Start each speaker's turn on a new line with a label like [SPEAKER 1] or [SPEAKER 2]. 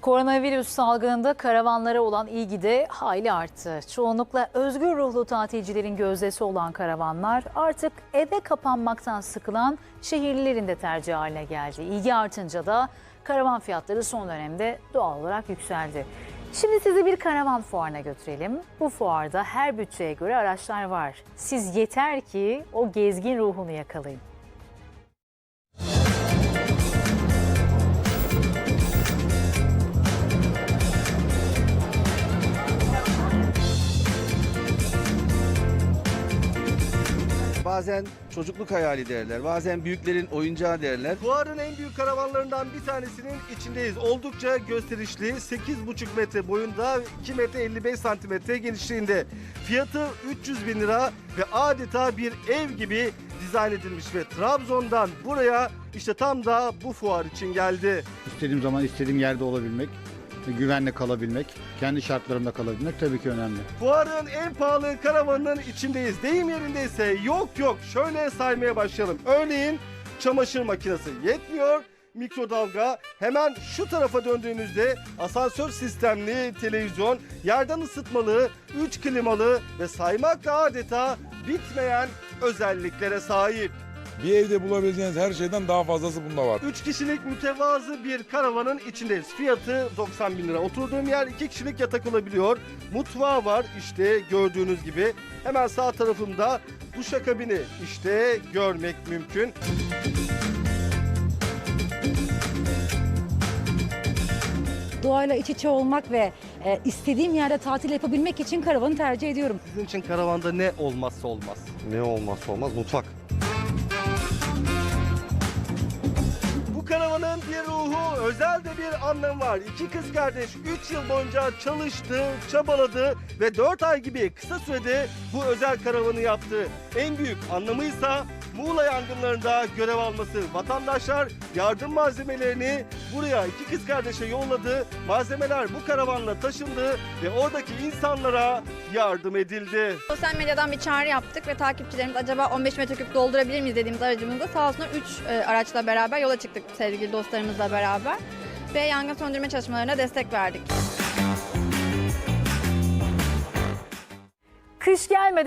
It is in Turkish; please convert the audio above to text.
[SPEAKER 1] Koronavirüs salgınında karavanlara olan ilgi de hayli arttı. Çoğunlukla özgür ruhlu tatilcilerin gözdesi olan karavanlar artık eve kapanmaktan sıkılan şehirlilerin de tercih haline geldi. İlgi artınca da karavan fiyatları son dönemde doğal olarak yükseldi. Şimdi sizi bir karavan fuarına götürelim. Bu fuarda her bütçeye göre araçlar var. Siz yeter ki o gezgin ruhunu yakalayın.
[SPEAKER 2] Bazen çocukluk hayali derler, bazen büyüklerin oyuncağı derler.
[SPEAKER 3] Fuarın en büyük karavanlarından bir tanesinin içindeyiz. Oldukça gösterişli. 8,5 metre boyunda, 2 metre 55 santimetre genişliğinde. Fiyatı 300 bin lira ve adeta bir ev gibi dizayn edilmiş ve Trabzon'dan buraya işte tam da bu fuar için geldi.
[SPEAKER 4] İstediğim zaman istediğim yerde olabilmek, güvenle kalabilmek, kendi şartlarımda kalabilmek tabii ki önemli.
[SPEAKER 3] Fuarın en pahalı karavanının içindeyiz. Deyim yerindeyse yok yok. Şöyle saymaya başlayalım. Örneğin çamaşır makinesi yetmiyor. Mikrodalga hemen şu tarafa döndüğümüzde asansör sistemli televizyon, yerden ısıtmalı, 3 klimalı ve saymakla adeta bitmeyen özelliklere sahip.
[SPEAKER 5] Bir evde bulabileceğiniz her şeyden daha fazlası bunda var.
[SPEAKER 3] 3 kişilik mütevazı bir karavanın içindeyiz. Fiyatı 90 bin lira. Oturduğum yer 2 kişilik yatak olabiliyor. Mutfağı var işte gördüğünüz gibi. Hemen sağ tarafımda duşakabini işte görmek mümkün.
[SPEAKER 6] doğayla iç içe olmak ve e, istediğim yerde tatil yapabilmek için karavanı tercih ediyorum.
[SPEAKER 3] Sizin için karavanda ne olmazsa olmaz.
[SPEAKER 7] Ne olmazsa olmaz mutfak.
[SPEAKER 3] Karavanın bir ruhu, özel de bir anlamı var. İki kız kardeş 3 yıl boyunca çalıştı, çabaladı ve 4 ay gibi kısa sürede bu özel karavanı yaptı. En büyük anlamıysa Muğla yangınlarında görev alması. Vatandaşlar yardım malzemelerini buraya iki kız kardeşe yolladı. Malzemeler bu karavanla taşındı ve oradaki insanlara yardım edildi.
[SPEAKER 8] Sosyal medyadan bir çağrı yaptık ve takipçilerimiz acaba 15 metreküp doldurabilir miyiz dediğimiz aracımızda sağ olsunlar 3 araçla beraber yola çıktık sevgili dostlarımızla beraber. Ve yangın söndürme çalışmalarına destek verdik.
[SPEAKER 1] Kış gelmeden